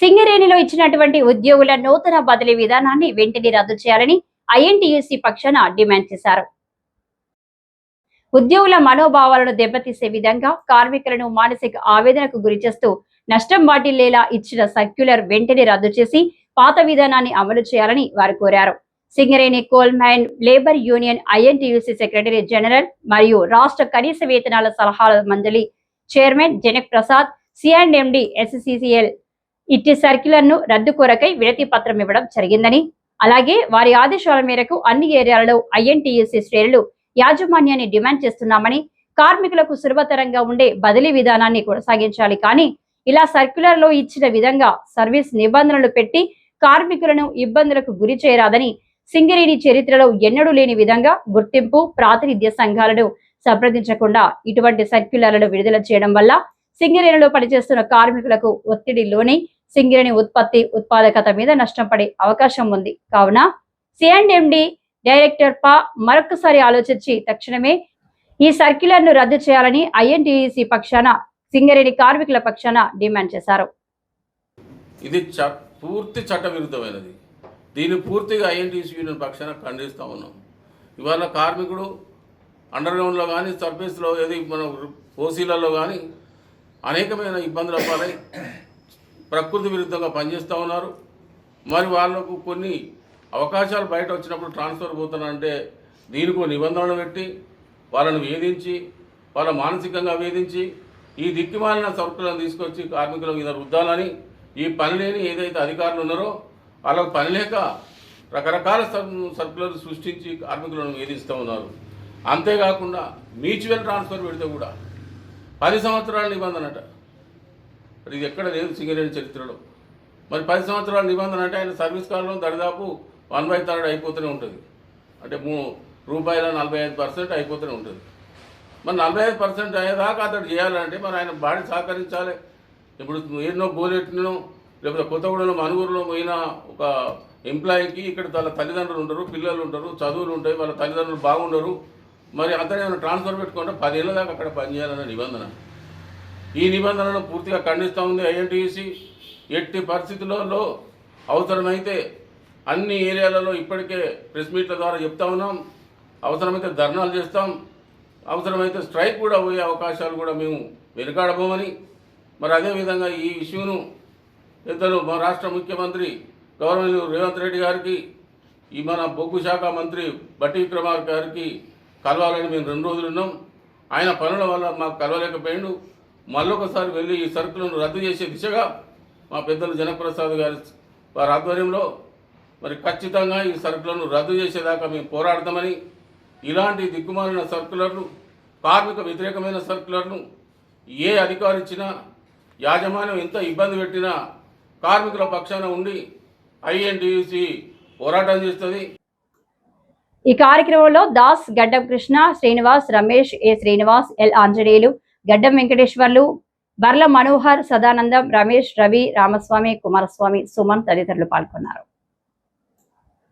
సింగరేణిలో ఇచ్చినటువంటి ఉద్యోగుల నూతన బదిలీ విధానాన్ని వెంటనే రద్దు చేయాలని ఐఎన్టీయూసీ పక్షాన డిమాండ్ చేశారు. ఉద్యోగుల మనోభావాలను దెబ్బతీసే విధంగా కార్మికులను మానసిక ఆవేదనకు గురిచేస్తూ నష్టం వాటిల్లేలా ఇచ్చిన సర్క్యులర్ వెంటనే రద్దు చేసి పాత విధానాన్ని అమలు చేయాలని వారు కోరారు. Singareni coal labour union INTUC secretary general మరియు రాష్ట్ర కనీస వేతనాల సలహాల మండలి chairman Janak Prasad CMD SCCL ఇట్టి సర్క్యులర్ను రద్దు కొరకై వినతి పత్రం ఇవ్వడం జరిగిందని. అలాగే వారి ఆదేశాల మేరకు అన్ని ఏరియాలలో ఐఎన్టీయూసీ శ్రేణులు యాజమాన్యాన్ని డిమాండ్ చేస్తున్నామని కార్మికులకు సులభతరంగా ఉండే బదిలీ విధానాన్ని కొనసాగించాలి. కానీ ఇలా సర్క్యులర్లో ఇచ్చిన విధంగా సర్వీస్ నిబంధనలు పెట్టి కార్మికులను ఇబ్బందులకు గురి చేయరాదని సింగరేణి చరిత్రలో ఎన్నడూ లేని విధంగా గుర్తింపు ప్రాతినిధ్య సంఘాలను సంప్రదించకుండా ఇటువంటి సర్క్యులర్లను విడుదల చేయడం వల్ల సింగరేణిలో పనిచేస్తున్న కార్మికులకు ఒత్తిడి లోని సింగరేణి ఉత్పత్తి ఉత్పాదకత మీద నష్టం పడే అవకాశం ఉంది. కావున సిఎండి డైరెక్టర్ పా మరొకసారి ఆలోచించి తక్షణమే ఈ సర్క్యులర్ను రద్దు చేయాలని ఐఎన్టీసీ పక్షాన సింగరేణి కార్మికుల పక్షాన డిమాండ్ చేశారు. ఇది చ పూర్తి చట్టవిరుద్ధమైనది. దీన్ని పూర్తిగా ఐఎన్టీసీ యూనియన్ పక్షాన ఖండిస్తూ ఉన్నాం. ఇవాళ కార్మికుడు అండర్ కానీ సర్ఫేస్లో ఏది మన ఓసీలలో కానీ అనేకమైన ఇబ్బందులు అవ్వాలి ప్రకృతి విరుద్ధంగా పనిచేస్తూ ఉన్నారు. మరి వాళ్ళకు కొన్ని అవకాశాలు బయట వచ్చినప్పుడు ట్రాన్స్ఫర్ పోతున్నారంటే దీనికి నిబంధనలు పెట్టి వాళ్ళను వేధించి వాళ్ళ మానసికంగా వేధించి ఈ దిక్కుమాలిన సరుకులను తీసుకొచ్చి కార్మికుల మీద రుద్దాలని ఈ పని లేని ఏదైతే అధికారులు ఉన్నారో వాళ్ళకు పని లేక రకరకాల సర్- సరుకులను సృష్టించి కార్మికులను వేధిస్తూ ఉన్నారు. అంతేకాకుండా మ్యూచువల్ ట్రాన్స్ఫర్ పెడితే కూడా పది సంవత్సరాల నిబంధనట మరి ఇది ఎక్కడ లేదు సింగరేణి చరిత్రలో. మరి పది సంవత్సరాల నిబంధన అంటే ఆయన సర్వీస్ కాలంలో దరిదాపు వన్ బై థర్డ్ అయిపోతూనే ఉంటుంది. అంటే మూ రూపాయల నలభై ఐదు పర్సెంట్ అయిపోతూనే ఉంటుంది. మరి నలభై ఐదు పర్సెంట్ అయ్యేదాకా అతడు చేయాలంటే మరి ఆయన బాడీ సహకరించాలి. ఇప్పుడు ఎన్నో బోలెట్ను లేకపోతే కొత్తగూడెంలో మనుగురులో పోయిన ఒక ఎంప్లాయీకి ఇక్కడ వాళ్ళ తల్లిదండ్రులు ఉంటారు పిల్లలు ఉంటారు చదువులు ఉంటాయి వాళ్ళ తల్లిదండ్రులు బాగుండరు. మరి అతను ఏమైనా ట్రాన్స్ఫర్ పెట్టుకుంటే పదేళ్ళ దాకా అక్కడ పనిచేయాలన్న నిబంధన. ఈ నిబంధనను పూర్తిగా ఖండిస్తూ ఉంది ఐఎన్టీసీ ఎట్టి పరిస్థితులలో అవసరమైతే అన్ని ఏరియాలలో ఇప్పటికే ప్రెస్ మీట్ల ద్వారా చెప్తా ఉన్నాం. అవసరమైతే ధర్నాలు చేస్తాం. అవసరమైతే స్ట్రైక్ కూడా పోయే అవకాశాలు కూడా మేము వెనుకాడబోమని. మరి అదేవిధంగా ఈ ఇష్యూను ఇద్దరు మా రాష్ట్ర ముఖ్యమంత్రి గవర్నమెంట్ రేవంత్ రెడ్డి గారికి ఈ మన బొగ్గు శాఖ మంత్రి బట్టి విక్రమార్ గారికి కలవాలని మేము రెండు రోజులు ఉన్నాం. ఆయన పనుల వల్ల మాకు కలవలేకపోయిండు. మళ్ళొకసారి వెళ్ళి ఈ సరుకులను రద్దు చేసే దిశగా మా పెద్దలు జనప్రసాద్ గారి వారి ఆధ్వర్యంలో మరి ఖచ్చితంగా ఈ సరుకులను రద్దు చేసేదాకా మేము పోరాడతామని ఇలాంటి దిక్కుమాలిన సర్కులర్లు కార్మిక వ్యతిరేకమైన సర్కులర్ను ఏ అధికారి ఇచ్చినా యాజమాన్యం ఎంత ఇబ్బంది పెట్టినా కార్మికుల పక్షాన ఉండి ఐఎన్టీయూసీ పోరాటం చేస్తుంది. ఈ కార్యక్రమంలో దాస్ గడ్డం కృష్ణ శ్రీనివాస్ రమేష్ ఏ శ్రీనివాస్ ఎల్ ఆంజనేయులు గడ్డం వెంకటేశ్వర్లు బర్ల మనోహర్ సదానందం రమేష్ రవి రామస్వామి కుమారస్వామి సుమన్ తదితరులు పాల్గొన్నారు.